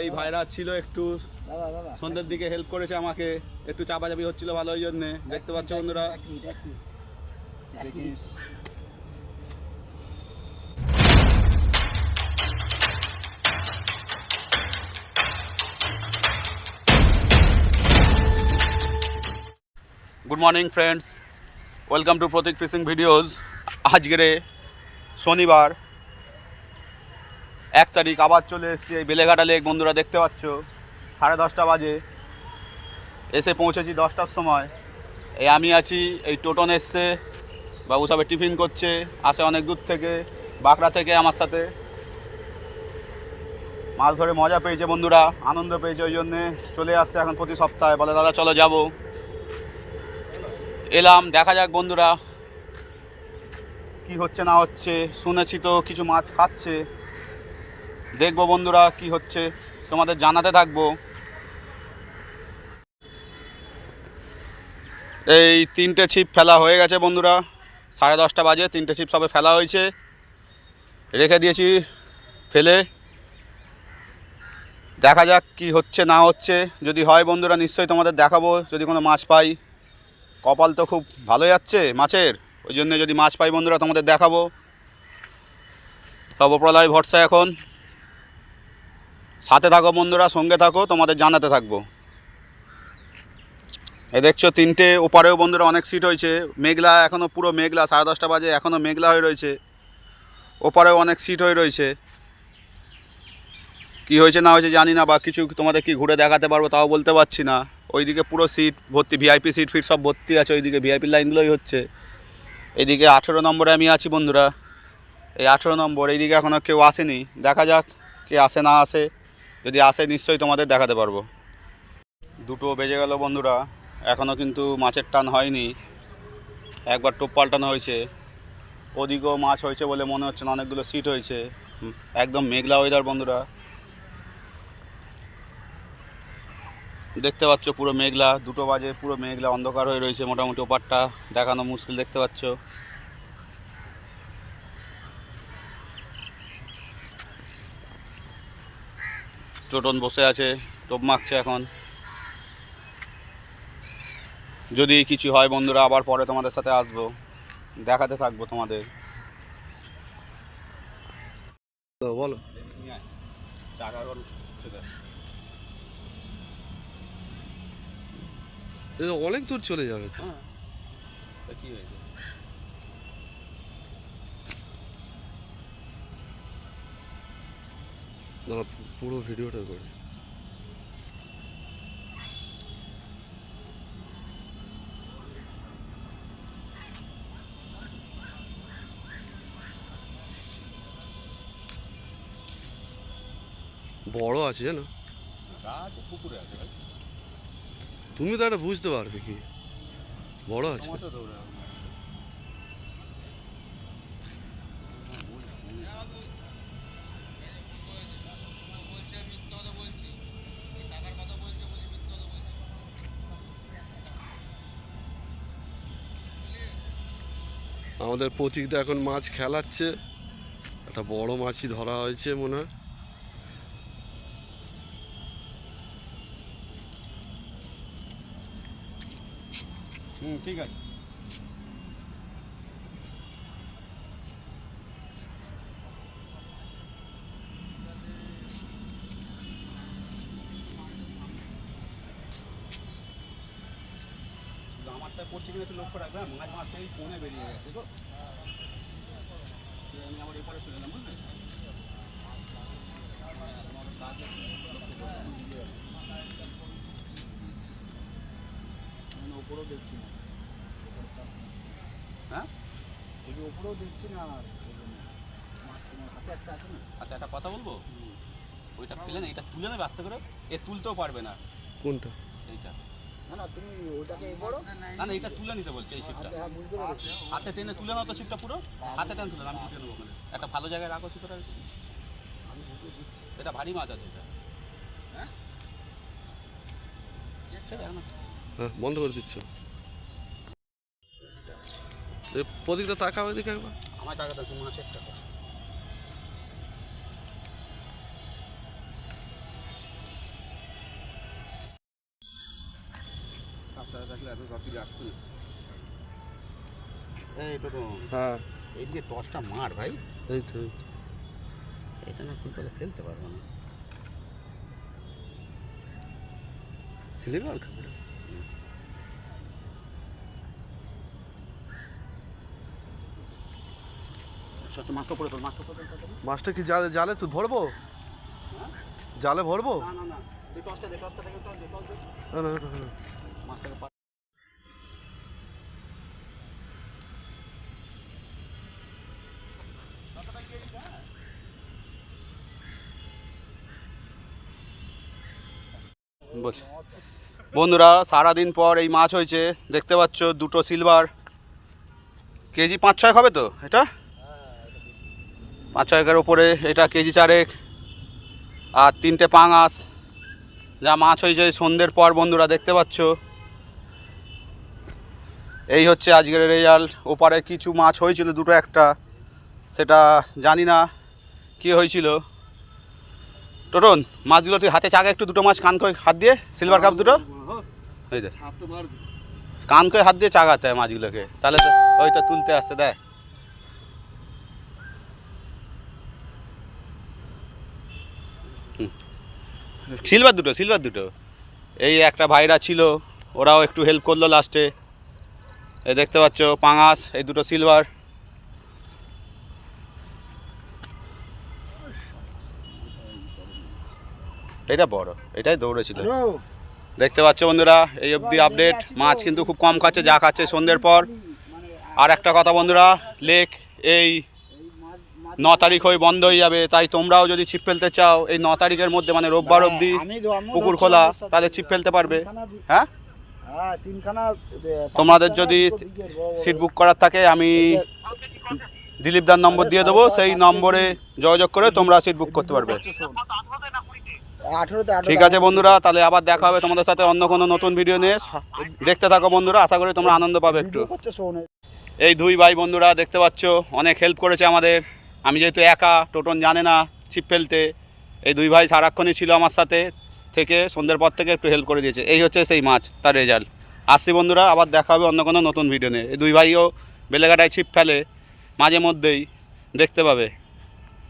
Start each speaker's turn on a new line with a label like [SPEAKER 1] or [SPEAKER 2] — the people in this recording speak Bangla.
[SPEAKER 1] এই ভাইরা ছিল একটু সন্ধ্যের দিকে হেল্প করেছে আমাকে। একটু চাপাচাপি হচ্ছিল ভালো ওই জন্যে দেখতে পাচ্ছ বন্ধুরা? Good morning friends welcome to Pratik fishing videos আজকের শনিবার এক তারিখ আবার চলে এসেছি এই বেলেঘাটা লেক বন্ধুরা দেখতে পাচ্ছ। সাড়ে দশটা বাজে। এসে পৌঁছেছি দশটার সময়। এই আমি আছি, এই টোটন এসছে, বাবু সবে টিফিন করছে, আসে অনেক দূর থেকে, বাঁকড়া থেকে আমার সাথে। মাছ ধরে মজা পেয়েছে বন্ধুরা, আনন্দ পেয়েছে ওই জন্যে চলে আসছে এখন প্রতি সপ্তাহে। বলে, দাদা, চলো যাব। এলাম, দেখা যাক বন্ধুরা, কি হচ্ছে না হচ্ছে। শুনেছি তো কিছু মাছ খাচ্ছে। দেখব বন্ধুরা কি হচ্ছে। তোমাদের জানাতে থাকব। এই তিনটে ছিপ ফেলা হয়ে গেছে বন্ধুরা। সাড়ে দশটা বাজে, তিনটে ছিপ সবে ফেলা হয়েছে। রেখে দিয়েছি ফেলে। দেখা যাক কি হচ্ছে, না হচ্ছে। যদি হয় বন্ধুরা, নিশ্চয়ই তোমাদের দেখাবো। যদি কোনো মাছ পাই, কপাল তো খুব ভালো যাচ্ছে মাছের। ওই জন্য যদি মাছ পাই বন্ধুরা, তোমাদের দেখাবো। তব প্রলয় ভরসা এখন। সাথে থাকো বন্ধুরা, সঙ্গে থাকো, তোমাদের জানাতে থাকব। এ দেখছ, তিনটে ওপারেও বন্ধুরা অনেক সিট হয়েছে। মেঘলা এখনও পুরো মেঘলা, সাড়ে দশটা বাজে এখনও মেঘলা হয়ে রয়েছে। ওপারেও অনেক সিট হয়ে রয়েছে। কি হয়েছে, না হয়েছে জানি না, বা কিছু তোমাদের কি ঘুরে দেখাতে পারব তাও বলতে পারছি না। ওইদিকে পুরো সিট ভর্তি ভিআইপি সিট ফিট সব ভর্তি আছে, ওইদিকে ভিআইপি লাইনগুলোই হচ্ছে। এদিকে আঠেরো নম্বরে আমি আছি বন্ধুরা। এই আঠেরো নম্বর, এইদিকে এখনও কেউ আসেনি। দেখা যাক কে আসে, না আসে। যদি আসে নিশ্চয়ই তোমাদের দেখাতে পারব। দুটো বেজে গেল বন্ধুরা এখনও কিন্তু মাছের টান হয়নি। একবার টোপ পাল্টানো হয়েছে। ওদিকেও মাছ হয়েছে বলে মনে হচ্ছে না, অনেকগুলো সিট হয়েছে। একদম মেঘলা ওয়েদার বন্ধুরা। দেখতে পাচ্ছ পুরো মেঘলা, দুটো বাজে পুরো মেঘলা অন্ধকার হয়ে রয়েছে মোটামুটি ওপারটা। দেখানো মুশকিল, দেখতে পাচ্ছ। টোটন বসে আছে টোপ মাখছে এখন। যদি কিছু হয় বন্ধুরা আবার পরে তোমাদের সাথে আসব। দেখাতে থাকব তোমাদের।
[SPEAKER 2] বলো। অনেক দূর চলে যাবে তো।
[SPEAKER 1] কি হয়েছে?
[SPEAKER 2] পু- পুরো ভিডিওটা করে। বড় আছে জানো? তুমি তো একটা বুঝতে পারবে কি? বড় আছে।
[SPEAKER 1] দৌড়ে
[SPEAKER 2] আমাদের প্রতীকটা এখন মাছ খেলাচ্ছে। একটা বড় মাছই ধরা হয়েছে মনে হয়।
[SPEAKER 1] হুম, ঠিক আছে। আমারটা পড়ছে কিনা একটু লক্ষ্য রাখবে হ্যাঁ? মাঝ মাসে এই ফোনে বেরিয়ে গেছে তো। আমি আবার এপারে চলে এলাম ওপরেও দেখছি না। হ্যাঁ?
[SPEAKER 3] এই যে উপরেও দেখছি। তোমার হাতে একটা আছে না।
[SPEAKER 1] আচ্ছা একটা কথা বলব? ওইটা ফেলে না এটা তুলে নেবে আস্তে করে? এ তুলতেও পারবে না।
[SPEAKER 2] কোনটা?
[SPEAKER 1] এইটা।
[SPEAKER 3] না না তুমি ওটাকে এ করো।
[SPEAKER 1] না না এটা তুলে নিতে বলছে এই শিপটা
[SPEAKER 3] হাতে হ্যাঁ বুঝতে পেরেছি
[SPEAKER 1] হাতে টেনে তুলে নাও তো শিপটা পুরো। হাতে টেনে তুলে নাও, আমি নেব ওখানে। একটা ভালো জায়গায় রাখো শিপটা এটা ভারী মাছ আছে এটা। হ্যাঁ?
[SPEAKER 2] হ্যাঁ বন্ধ করে দিচ্ছ। এ, প্রতীকটা তাকাবে দিকে একবার।
[SPEAKER 1] আমার টাকাটা তুমি মাছের টাকা টাকা থাকলে এত বাকি আসতো এই তো
[SPEAKER 2] হ্যাঁ।
[SPEAKER 1] এইদিকে টসটা মার ভাই।
[SPEAKER 2] এই তো
[SPEAKER 1] এটা না তাহলে ফেলতে পারব না।
[SPEAKER 2] সিলভার খাবে?
[SPEAKER 1] সবচেয়ে মাছটা পড়ে তোল মাছটা পড়ে
[SPEAKER 2] মাছটা কি জালে জালে তো ভরবো জালে ভরবো?
[SPEAKER 1] না না না। তুই টসটা দে টসটা টস দে টস দে। বলছি বন্ধুরা, সারাদিন পর এই মাছ হয়েছে। দেখতে পাচ্ছ, দুটো সিলভার কেজি পাঁচ ছয় হবে তো এটা? পাঁচ ছয়েকের ওপরে এটা কেজি চারেক। আর তিনটে পাঙাশ। যা মাছ হয়েছে সন্ধ্যের পর বন্ধুরা, দেখতে পাচ্ছ। এই হচ্ছে আজকের রেজাল্ট। ওপারে কিছু মাছ হয়েছিল, দুটো একটা। সেটা জানি না কি হয়েছিল। টোটন, মাছগুলো তুই হাতে চাকে একটু দুটো মাছ কান করে হাত দিয়ে সিলভার কাপ দুটো? এই দেখ। কান করে হাত দিয়ে চাগাতে হয় মাছগুলোকে। তাহলে তো ওই তো তুলতে আসছে দেয় সিলভার দুটো সিলভার দুটো। এই একটা ভাইরা ছিল, ওরাও একটু হেল্প করল লাস্টে এই দেখতে পাচ্ছ পাঙাশ এই দুটো সিলভার এটা বড় এটাই দৌড়েছিল দেখতে পাচ্ছ বন্ধুরা এই অবধি আপডেট মাছ কিন্তু খুব কম খাচ্ছে যা খাচ্ছে সন্ধ্যের পর। আর একটা কথা বন্ধুরা লেক এই ন তারিখ হয়ে বন্ধ হয়ে যাবে তাই তোমরাও যদি ছিপ ফেলতে চাও এই ন তারিখের মধ্যে মানে রোববার অবধি পুকুর খোলা তাহলে ছিপ ফেলতে পারবে। হ্যাঁ? তোমাদের যদি। সিট বুক করার থাকে আমি দিলীপ দার নম্বর দিয়ে দেবো সেই নম্বরে যোগাযোগ করে তোমরা সিট বুক করতে পারবে। ঠিক আছে বন্ধুরা তাহলে আবার দেখা হবে তোমাদের সাথে অন্য কোনো নতুন ভিডিও নিয়ে। দেখতে থাকো বন্ধুরা আশা করি তোমরা আনন্দ পাবে একটু। এই দুই ভাই বন্ধুরা দেখতে পাচ্ছ অনেক হেল্প করেছে আমাদের। আমি যেহেতু একা টোটন জানে না ছিপ ফেলতে। এই দুই ভাই সারাক্ষণই ছিল আমার সাথে। থেকে, সন্ধ্যের পর থেকে একটু হেল্প করে দিয়েছে। এই হচ্ছে সেই মাছ, তার রেজাল্ট আসছি বন্ধুরা, আবার দেখা হবে অন্য কোনো নতুন ভিডিও নিয়ে। দুই ভাইও বেলেঘাটায় ছিপ ফেলে, মাঝে মধ্যেই দেখতে পাবে।